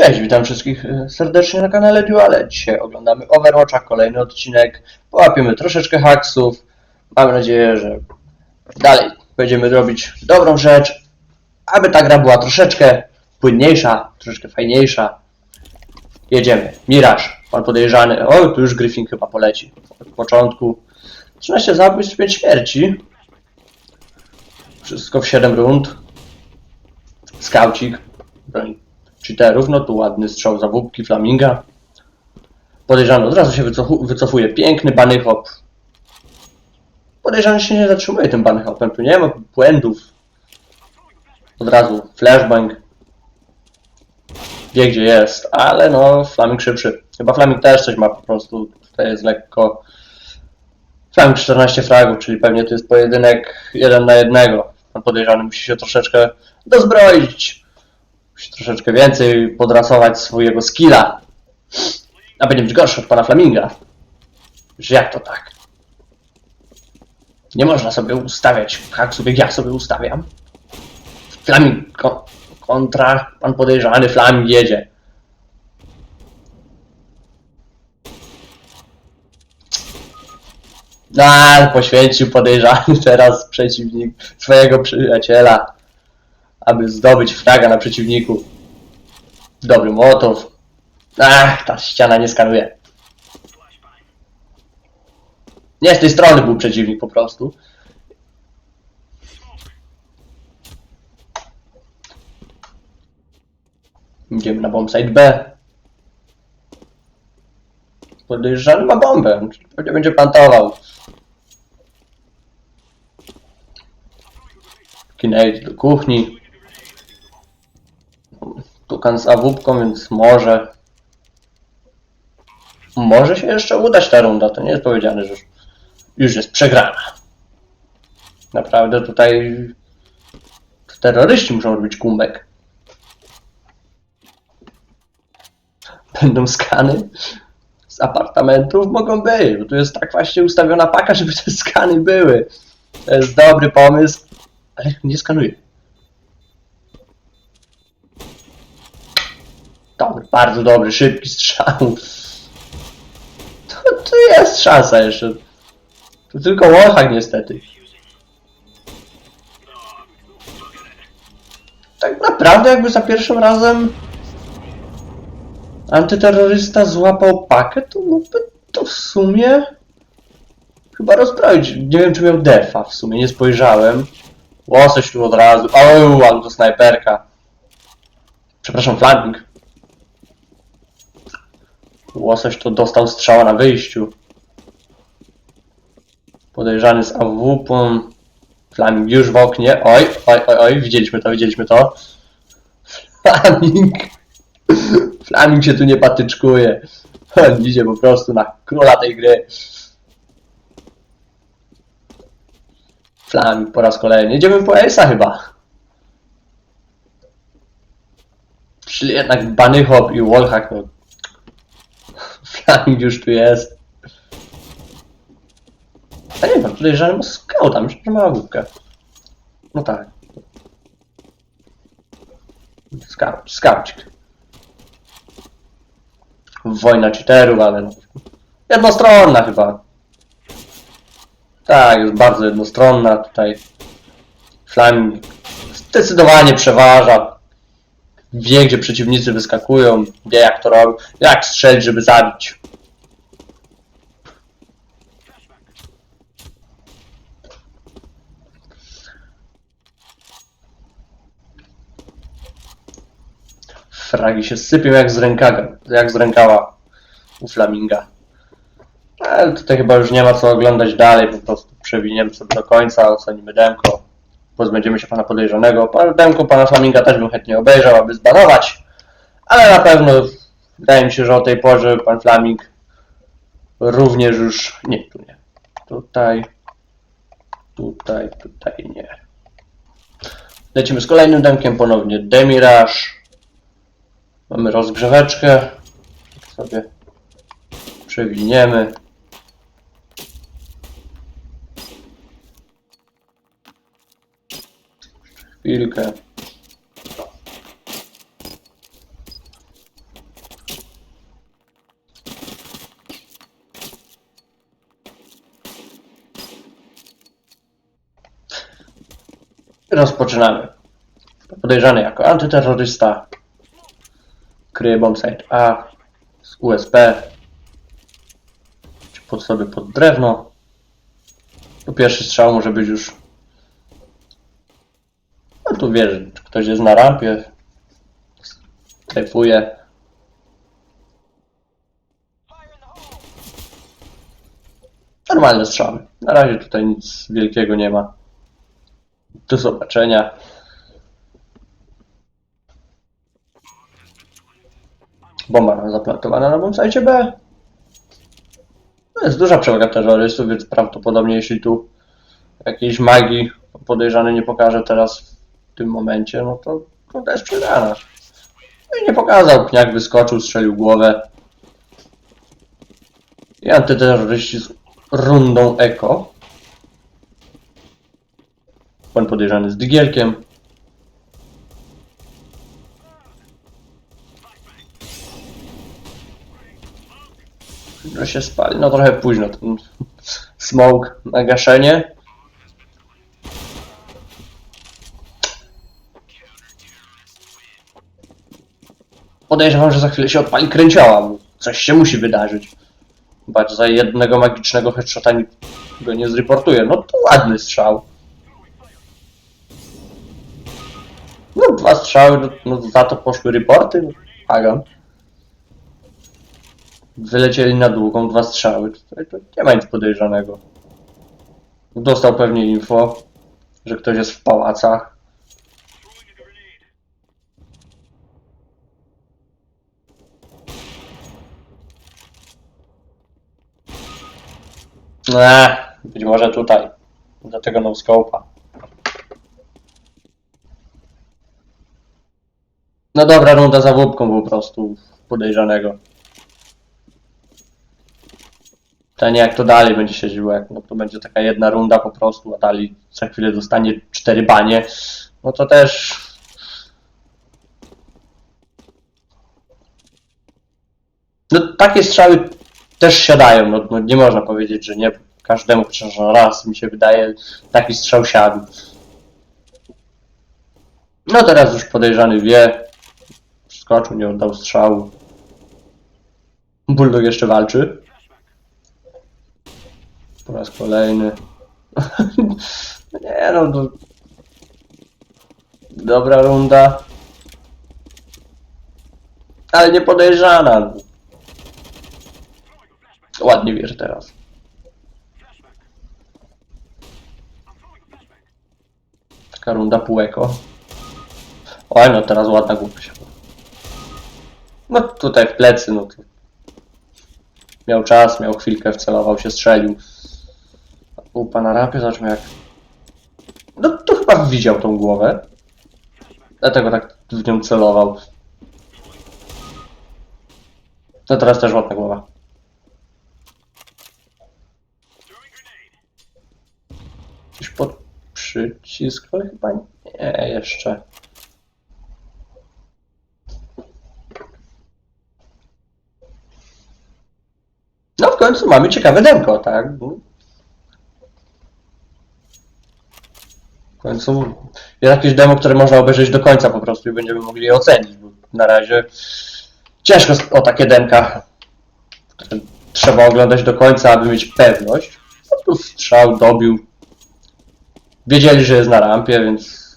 Cześć, witam wszystkich e, serdecznie na kanale Duale. Dzisiaj oglądamy Overwatcha, kolejny odcinek. Połapiemy troszeczkę haksów. Mam nadzieję, że dalej będziemy robić dobrą rzecz, aby ta gra była troszeczkę płynniejsza, troszeczkę fajniejsza. Jedziemy. Miraż, pan podejrzany. O, tu już Griffin chyba poleci. Od początku. 13 zabójstw, 5 śmierci. Wszystko w 7 rund. Skaucik. Cheaterów, no tu ładny strzał za Flaminga. Podejrzany od razu się wycofu- wycofuje. Piękny bunny hop. Podejrzany się nie zatrzymuje tym bunny hopem, tu nie ma błędów. Od razu flashbang. Wie gdzie jest, ale no Flaming szybszy. Chyba Flaming też coś ma po prostu. Tutaj jest lekko... Flaming 14 fragów, czyli pewnie to jest pojedynek jeden na jednego. Podejrzany musi się troszeczkę dozbroić troszeczkę więcej podrasować swojego skilla. A będzie być gorszy od pana Flaminga. Że jak to tak? Nie można sobie ustawiać haksów, jak ja sobie ustawiam. Flaming ko- kontra pan podejrzany, Flaming jedzie. A, poświęcił podejrzany teraz przeciwnik swojego przyjaciela aby zdobyć fraga na przeciwniku. Dobry motow. Ach, ta ściana nie skanuje. Nie z tej strony był przeciwnik po prostu. Idziemy na bombsite B. Podejrzany ma bombę, czyli będzie plantował. Kinect do kuchni. Tukan z awupką, więc może... Może się jeszcze udać ta runda, to nie jest powiedziane, że już, już jest przegrana. Naprawdę tutaj terroryści muszą robić kumbek. Będą skany z apartamentów? Mogą być, bo tu jest tak właśnie ustawiona paka, żeby te skany były. To jest dobry pomysł, ale nie skanuję. Dobry, bardzo dobry, szybki strzał. To, to jest szansa jeszcze. To tylko Wallhack niestety. Tak naprawdę jakby za pierwszym razem antyterrorysta złapał pakę, to mógłby to w sumie chyba rozbroić. Nie wiem czy miał defa w sumie, nie spojrzałem. Łosoś tu od razu. O, ale to snajperka. Przepraszam, flanking. Łosoś to dostał strzała na wyjściu. Podejrzany z AWP. Flaming już w oknie. Oj, oj, oj, oj, widzieliśmy to, widzieliśmy to. Flaming. Flaming się tu nie patyczkuje. On idzie po prostu na króla tej gry. Flaming po raz kolejny. Idziemy po Ace'a chyba. Czyli jednak Bunny Hop i Wallhack, no. Flaming już tu jest. A nie wiem, tutaj żadnym skauta, myślę, że ma główkę. No tak. Scout, scoucik. Wojna cheaterów, ale no. Jednostronna chyba. Tak, jest bardzo jednostronna tutaj. Flaming zdecydowanie przeważa. Wie, gdzie przeciwnicy wyskakują, wie jak to robi, jak strzelić, żeby zabić. Fragi się sypią jak z jak z rękawa u Flaminga. Ale tutaj chyba już nie ma co oglądać dalej, po prostu przewiniemy sobie do końca, ocenimy demko, pozbędziemy się pana podejrzanego. Pan demko pana Flaminga też bym chętnie obejrzał, aby zbanować, ale na pewno wydaje mi się, że o tej porze pan Flaming również już... nie, tu nie. Tutaj, tutaj, tutaj nie. Lecimy z kolejnym demkiem ponownie. Demirage. Mamy rozgrzeweczkę. Sobie przewiniemy. chwilkę Rozpoczynamy. Podejrzany jako antyterrorysta, kryje bombsite A z USB, czy pod sobie pod drewno. To pierwszy strzał może być już tu wiesz, ktoś jest na rampie. Strefuje. Normalne strzały. Na razie tutaj nic wielkiego nie ma. Do zobaczenia. Bomba zaplantowana na bombsite B. To jest duża przewaga terrorystów, więc prawdopodobnie jeśli tu jakiejś magii podejrzany nie pokaże teraz tym momencie, no to, to też przegrana. No i nie pokazał, pniak wyskoczył, strzelił głowę. I antyterroryści z rundą eko. Pan podejrzany z digielkiem. No się spali, no trochę późno ten smoke na gaszenie. Podejrzewam, że za chwilę się odpali kręcioła, bo coś się musi wydarzyć. Chyba że za jednego magicznego headshota nikt go nie zreportuje. No to ładny strzał. No dwa strzały, no, no za to poszły reporty. Hagan. Wylecieli na długą, dwa strzały. Tutaj to nie ma nic podejrzanego. Dostał pewnie info, że ktoś jest w pałacach. Eee, być może tutaj. Do tego no scope'a. No dobra, runda za łupką po prostu podejrzanego. Pytanie jak to dalej będzie się żyło, jak no to będzie taka jedna runda po prostu, a dalej za chwilę dostanie cztery banie, no to też... No takie strzały też siadają, no, no nie można powiedzieć, że nie. Każdemu przecież raz mi się wydaje taki strzał siadł. No teraz już podejrzany wie. Skoczył, nie oddał strzału. Bulldog jeszcze walczy. Po raz kolejny. No nie no, to... Dobra runda. Ale nie podejrzana. Ładnie wiesz teraz. Taka runda półeko. Oj, no teraz ładna głupia się. No tutaj w plecy, no to... Miał czas, miał chwilkę, wcelował się, strzelił. Upa na rapie, zobaczmy jak... No to chyba widział tą głowę. Dlatego tak w nią celował. No teraz też ładna głowa. Jakiś pod przycisk, ale chyba nie jeszcze. No w końcu mamy ciekawe demko, tak? W końcu jest jakieś demo, które można obejrzeć do końca po prostu i będziemy mogli je ocenić, bo na razie ciężko o takie demka, które trzeba oglądać do końca, aby mieć pewność. No tu strzał dobił. Wiedzieli, że jest na rampie, więc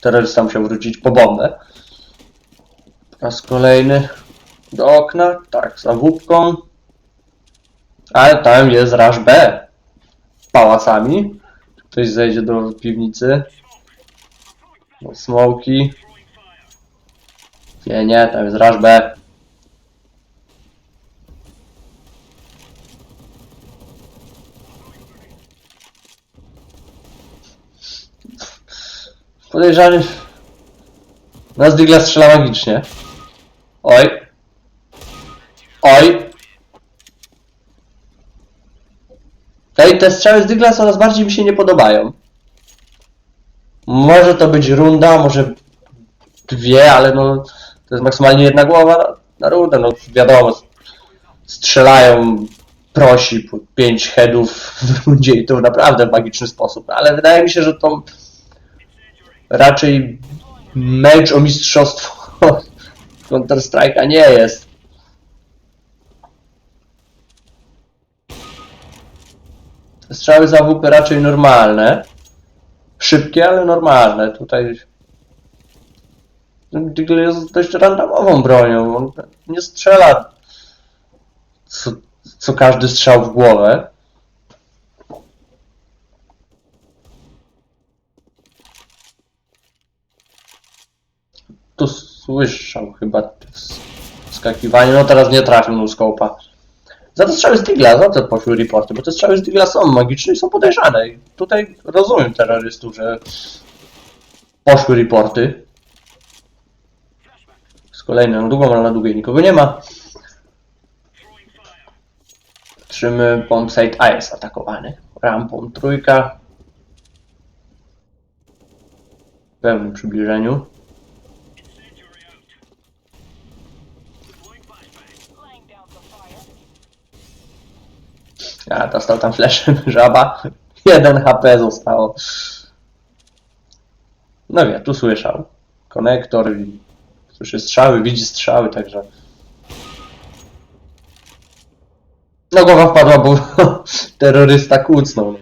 terrorysta musiał wrócić po bombę. Raz kolejny do okna, tak, za wódką. Ale tam jest raż B. Pałacami. Ktoś zejdzie do piwnicy. Smoki. Nie, nie, tam jest raż B. Podejrzany. Na Zdygla strzela magicznie. Oj. Oj. Ej, te strzały z Dygla coraz bardziej mi się nie podobają. Może to być runda, może dwie, ale no to jest maksymalnie jedna głowa na, na rundę, no wiadomo, strzelają prosi 5 headów w rundzie i to naprawdę w magiczny sposób, ale wydaje mi się, że to raczej mecz o mistrzostwo Counter-Strike'a nie jest. Strzały za WP raczej normalne. Szybkie, ale normalne. Tutaj Diggle jest dość randomową bronią. On nie strzela co, co każdy strzał w głowę. Tu słyszał chyba skakiwanie. No teraz nie trafił no skopa. Za te strzały z Digla, za te poszły reporty, bo te strzały z Digla są magiczne i są podejrzane. I tutaj rozumiem terrorystów, że poszły reporty. Z kolejną na długą, ale na długiej nikogo nie ma. Patrzymy, bombsite A jest atakowany. Rampą trójka. W pełnym przybliżeniu. A, dostał tam fleszem żaba. Jeden HP zostało. No wie, tu słyszał. Konektor, słyszy strzały, widzi strzały, także... No głowa wpadła, bo terrorysta kucnął.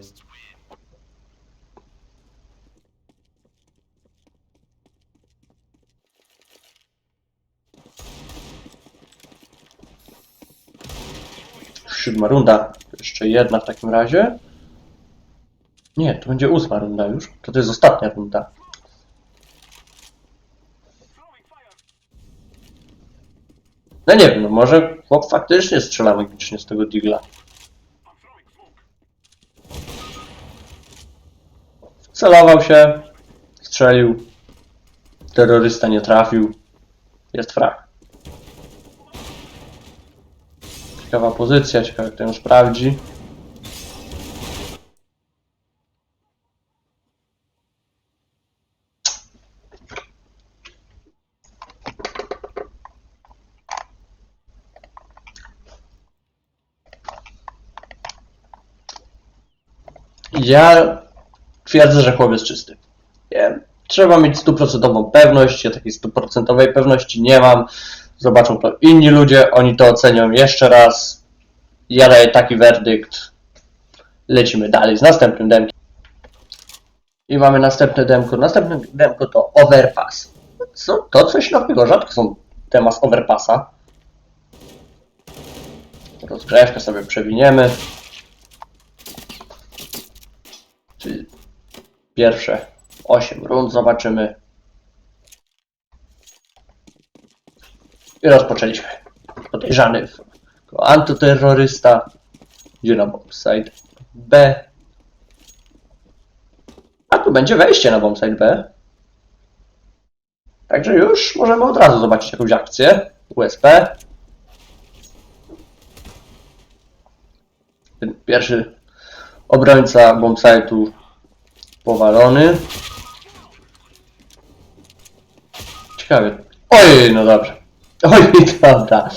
Siódma runda. Jeszcze jedna w takim razie. Nie, to będzie ósma runda już. To to jest ostatnia runda. No nie wiem, no może chłop faktycznie strzela magicznie z tego digla. Celował się, strzelił, terrorysta nie trafił, jest frag. Ciekawa pozycja, ciekawe kto ją sprawdzi. Ja twierdzę, że chłopiec czysty. Nie, trzeba mieć stuprocentową pewność, ja takiej stuprocentowej pewności nie mam. Zobaczą to inni ludzie, oni to ocenią jeszcze raz. Ja daję taki werdykt. Lecimy dalej z następnym demkiem. I mamy następne demko. Następne demko to Overpass. Co? To coś nowego, rzadko są temat Overpassa. Rozgrzewkę sobie przewiniemy. Czyli pierwsze 8 rund zobaczymy. I rozpoczęliśmy. Podejrzany jako antyterrorysta. Idzie na bombsite B. A tu będzie wejście na bombsite B. Także już możemy od razu zobaczyć jakąś akcję. USP. Ten pierwszy obrońca bombsite'u powalony. Ciekawie. Oj, no dobrze. Oj, dobra.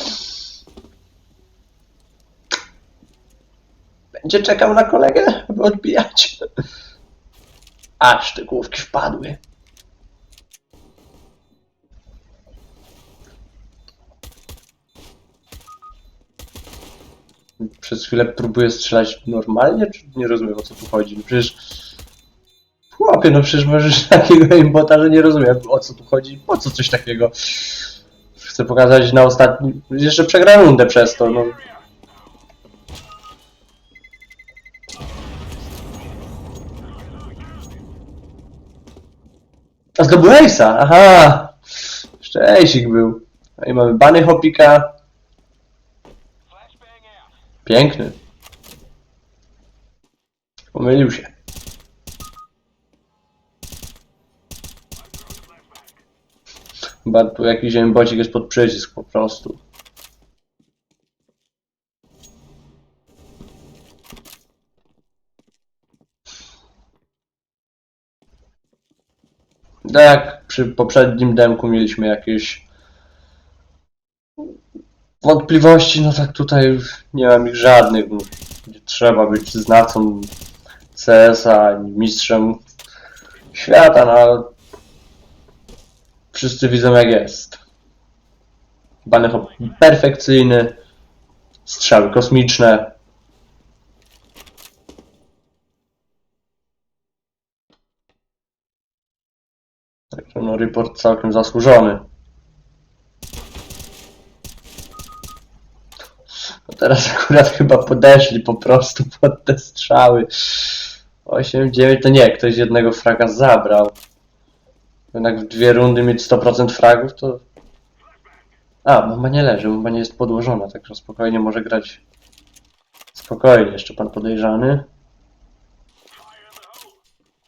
Będzie czekał na kolegę, aby odbijać. Aż te główki wpadły. Przez chwilę próbuję strzelać normalnie, czy nie rozumiem o co tu chodzi? No przecież... Chłopie, no przecież możesz takiego imbota, że nie rozumiem o co tu chodzi, po co coś takiego. Chcę pokazać na ostatni... Jeszcze przegram rundę przez to, no. A zdobył Ace'a, aha! Jeszcze Ace'ik był. No i mamy Bunny Hopika. Piękny. Pomylił się. Chyba tu jakiś embocik jest pod przycisk po prostu. Tak jak przy poprzednim demku mieliśmy jakieś Wątpliwości, no tak tutaj nie mam ich żadnych. No, nie trzeba być znawcą CS-a, mistrzem świata, no wszyscy widzą jak jest. Banecho perfekcyjny, strzały kosmiczne. Także no report całkiem zasłużony. No teraz akurat chyba podeszli po prostu pod te strzały. 8, 9 to nie, ktoś jednego fraga zabrał. Jednak w dwie rundy mieć 100% fragów to... A, bomba nie leży, bomba nie jest podłożona, także spokojnie może grać... Spokojnie, jeszcze pan podejrzany.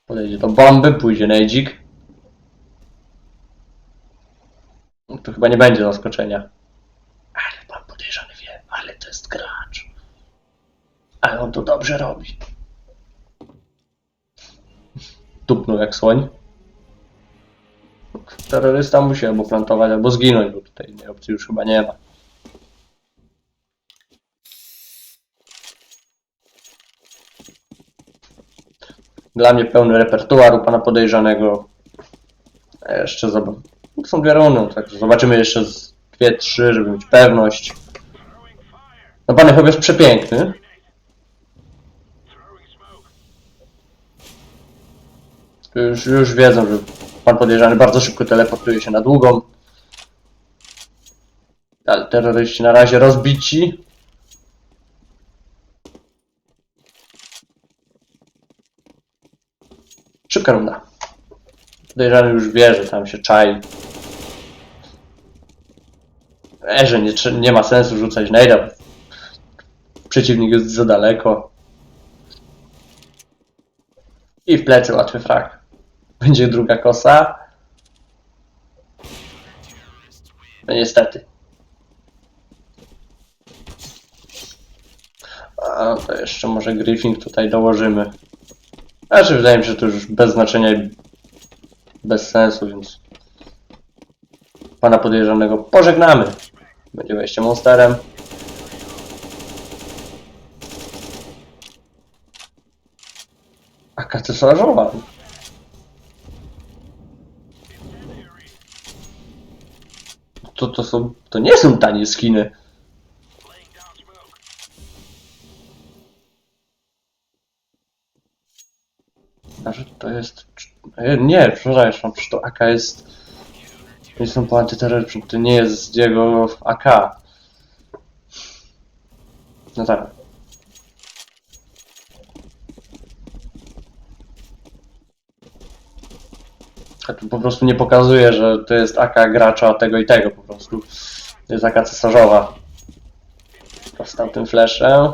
Podejdzie do bomby, pójdzie Nejdzik. No to chyba nie będzie zaskoczenia. Ale pan podejrzany wie, ale to jest gracz. Ale on to dobrze robi. Tupnął jak słoń. Terrorysta musi albo plantować, albo zginąć, bo tutaj innej opcji już chyba nie ma. Dla mnie pełny repertuar u pana podejrzanego. A jeszcze zobacz. To są dwie rundy, także zobaczymy jeszcze z dwie, trzy, żeby mieć pewność. No pan chyba jest przepiękny. Już, już wiedzą, że pan podejrzany bardzo szybko teleportuje się na długą. Ale terroryści na razie rozbici. Szybka runda. Podejrzany już wie, że tam się czai. E, że nie, nie ma sensu rzucać najda. Przeciwnik jest za daleko. I w plecy łatwy frak. Będzie druga kosa. No niestety. A to jeszcze może Griffin tutaj dołożymy. Znaczy wydaje mi się, że to już bez znaczenia i bez sensu, więc pana podejrzanego pożegnamy. Będzie wejście monsterem. A. To, to są, to nie są tanie skiny. Że to jest... e, Nie, przepraszam, przecież to AK jest... Są po antyterrorze, to nie jest jego AK. No tak. Tu po prostu nie pokazuje, że to jest AK gracza tego i tego po prostu. Jest AK cesarzowa. Dostał tym fleszem.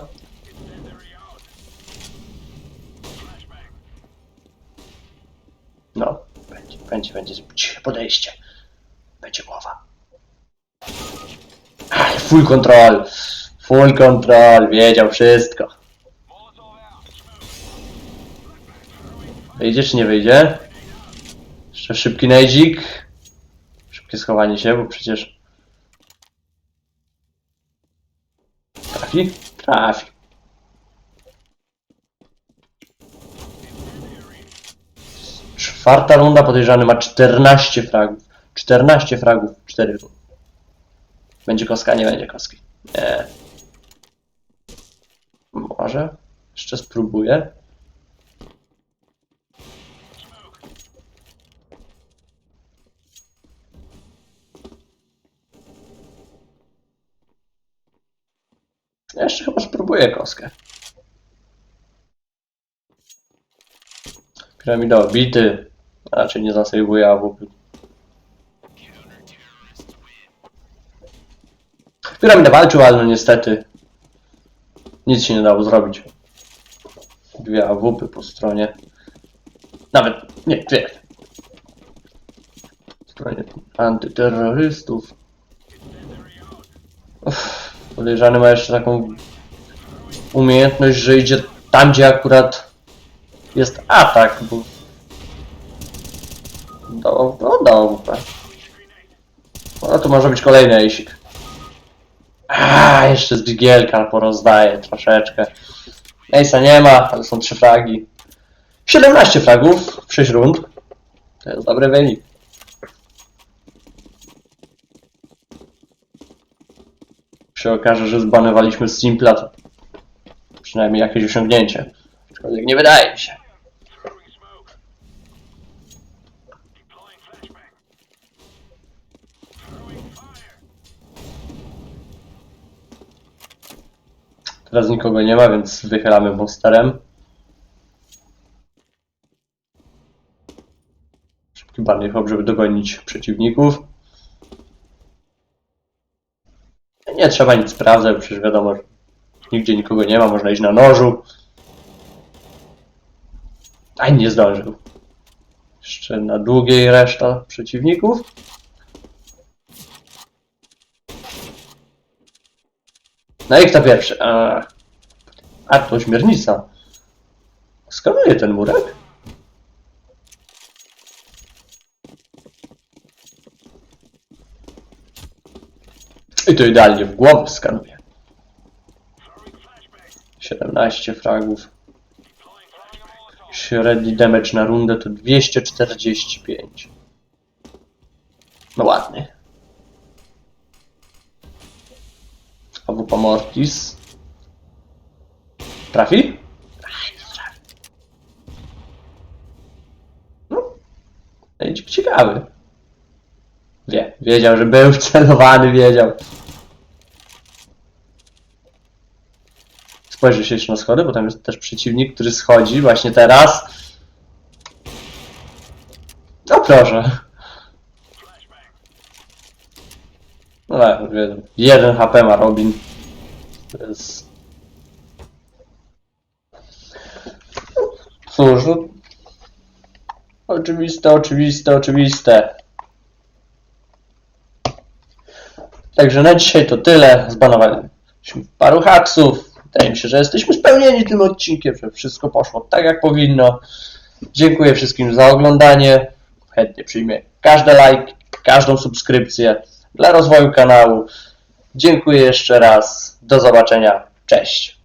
No, będzie, będzie, będzie podejście. Będzie głowa. Ach, full control. Full control, wiedział wszystko. Wyjdzie czy nie wyjdzie? Jeszcze szybki najdzik. Szybkie schowanie się, bo przecież... Trafi? Trafi. Czwarta runda podejrzany ma 14 fragów. 14 fragów, 4 rundy. Będzie koska? Nie będzie koski. Nie. Może? Jeszcze spróbuję. Spróbuję koskę. Piramida obity. Raczej nie zasejwuję AWP. Piramida walczył, ale no niestety nic się nie dało zrobić. Dwie AWP po stronie. Nawet, nie, dwie. Po stronie antyterrorystów. Uff, podejrzany ma jeszcze taką umiejętność, że idzie tam, gdzie akurat jest atak, bo dało, no AWP. No to może być kolejny ejsik. A, jeszcze z Bigielka porozdaję troszeczkę. Ejsa nie ma, ale są trzy fragi. 17 fragów w 6 rund. To jest dobry wynik. się okaże, że zbanowaliśmy Simpla, to przynajmniej jakieś osiągnięcie. Aczkolwiek nie wydaje mi się. Teraz nikogo nie ma, więc wychylamy monsterem. Szybki bardziej hop, żeby dogonić przeciwników. Nie trzeba nic sprawdzać, przecież wiadomo, że nigdzie nikogo nie ma, można iść na nożu. Aj, nie zdążył. Jeszcze na długiej reszta przeciwników. No i kto pierwszy? A, a to śmiernica. Skanuje ten murek? I to idealnie w głowę skanuje. 17 fragów. Średni damage na rundę to 245. No ładny. Awupa Mortis. Trafi. No. Będzie ciekawy. Wie, wiedział, że był celowany, wiedział. Spojrzy się jeszcze na schody, bo tam jest też przeciwnik, który schodzi właśnie teraz. No proszę. No tak, wie- jeden HP ma Robin. To jest... Cóż, no... Oczywiste, oczywiste, oczywiste. Także na dzisiaj to tyle. Zbanowaliśmy paru haksów. Wydaje mi się, że jesteśmy spełnieni tym odcinkiem, że wszystko poszło tak jak powinno. Dziękuję wszystkim za oglądanie. Chętnie przyjmę każdy like, każdą subskrypcję dla rozwoju kanału. Dziękuję jeszcze raz. Do zobaczenia. Cześć.